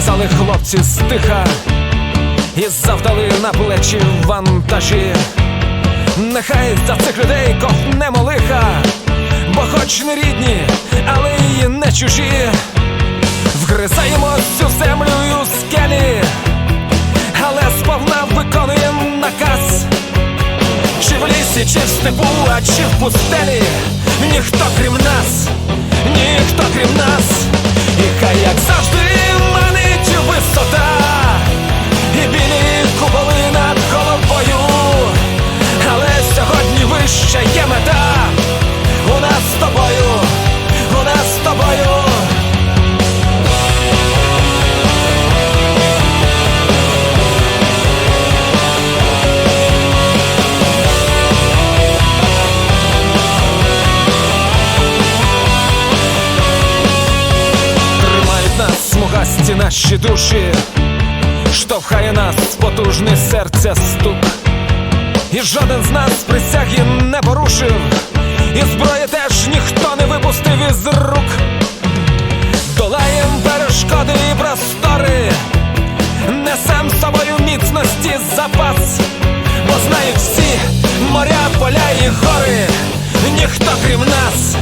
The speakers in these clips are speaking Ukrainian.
сказали хлопці стиха, і завдали на плечі вантажі. Нехай за цих людей ковнемо лиха, бо хоч не рідні, але й не чужі. Вгризаємо цю землю у скелі, але сповна виконуємо наказ. Чи в лісі, чи в степу, а чи в пустелі Ніхто крім нас, ніхто крім нас наші душі, штовхає нас потужний серця стук. І жоден з нас присяги не порушив, і зброї теж ніхто не випустив із рук. Долаєм перешкоди і простори, несем з собою міцності запас, бо знають всі моря, поля і гори, ніхто крім нас,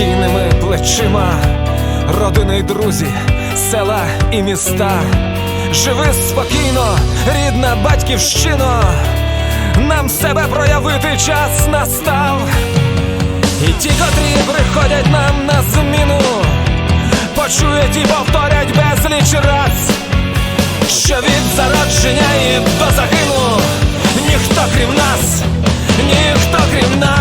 надійними плечима, родини й друзі, села і міста. Живи спокійно, рідна батьківщино, нам себе проявити час настав. І ті, котрі приходять нам на зміну, почують і повторять безліч раз, що від зародження і до загину ніхто крім нас, ніхто крім нас,